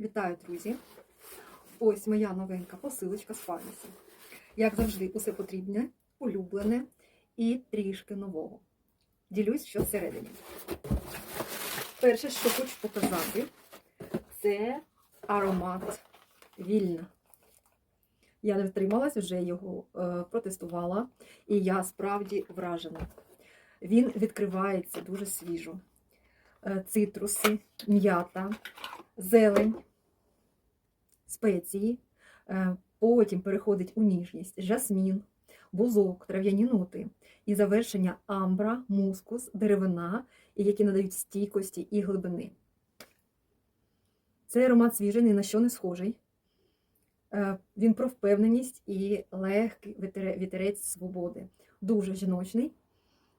Вітаю, друзі! Ось моя новенька посилочка з Фармісі. Як завжди, усе потрібне, улюблене і трішки нового. Ділюсь, що всередині. Перше, що хочу показати, це аромат вільна. Я не втрималась, вже його е, протестувала, і я справді вражена. Він відкривається дуже свіжо. Е, Цитруси, м'ята, зелень, спеції, потім переходить у ніжність, жасмін, бузок, трав'яні ноти і завершення амбра, мускус, деревина, які надають стійкості і глибини. Цей аромат свіжий, ні на що не схожий. Е, Він про впевненість і легкий вітерець свободи. Дуже жіночний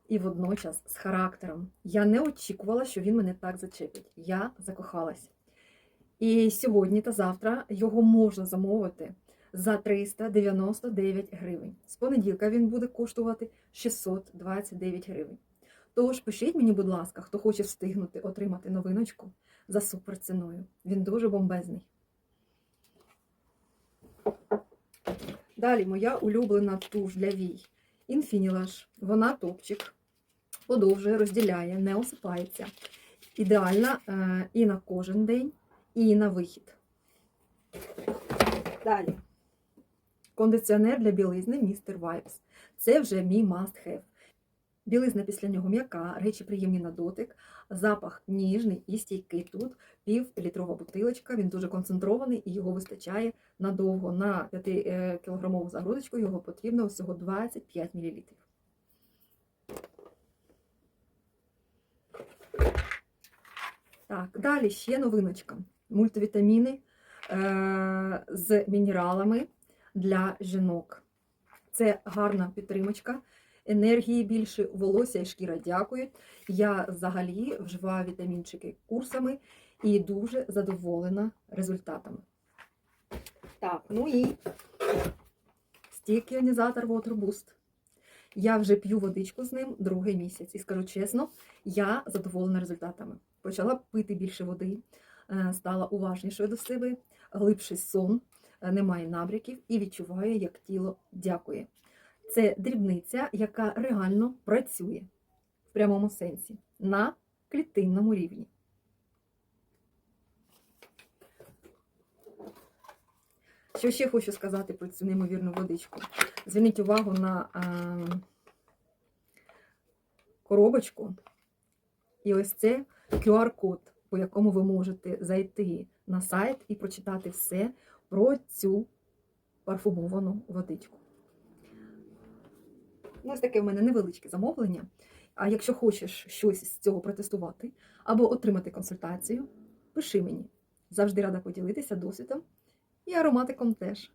і водночас з характером. Я не очікувала, що він мене так зачепить. Я закохалась. І сьогодні та завтра його можна замовити за 399 гривень. З понеділка він буде коштувати 629 гривень. Тож пишіть мені, будь ласка, хто хоче встигнути отримати новиночку за суперціною. Він дуже бомбезний. Далі моя улюблена туш для вій. Infinilage. Вона топчик, подовжує, розділяє, не осипається. Ідеальна е, і на кожен день, і на вихід. Далі. Кондиціонер для білизни Mr. Vibes. Це вже мій must have. Білизна після нього м'яка, речі приємні на дотик, запах ніжний і стійкий. Тут півлітрова бутилочка, він дуже концентрований і його вистачає надовго. На 5-кілограмову загрузочку його потрібно всього 25 мл. Так, далі ще новиночка. Мультивітаміни е- з мінералами для жінок. Це гарна підтримочка. Енергії більше, волосся і шкіра дякують. Я взагалі вживаю вітамінчики курсами і дуже задоволена результатами. Так, ну і стік іонізатор Water Boost. Я вже п'ю водичку з ним другий місяць. І скажу чесно, я задоволена результатами. Почала пити більше води, стала уважнішою до себе, глибший сон, е, немає набряків і відчуваю, як тіло дякує. Це дрібниця, яка реально працює в прямому сенсі на клітинному рівні. Що ще хочу сказати про цю неймовірну водичку? Зверніть увагу на е, коробочку. І ось це QR-код, по якому ви можете зайти на сайт і прочитати все про цю парфумовану водичку. Ось таке в мене невеличке замовлення. А якщо хочеш щось з цього протестувати або отримати консультацію, пиши мені. Завжди рада поділитися досвідом і ароматиком теж.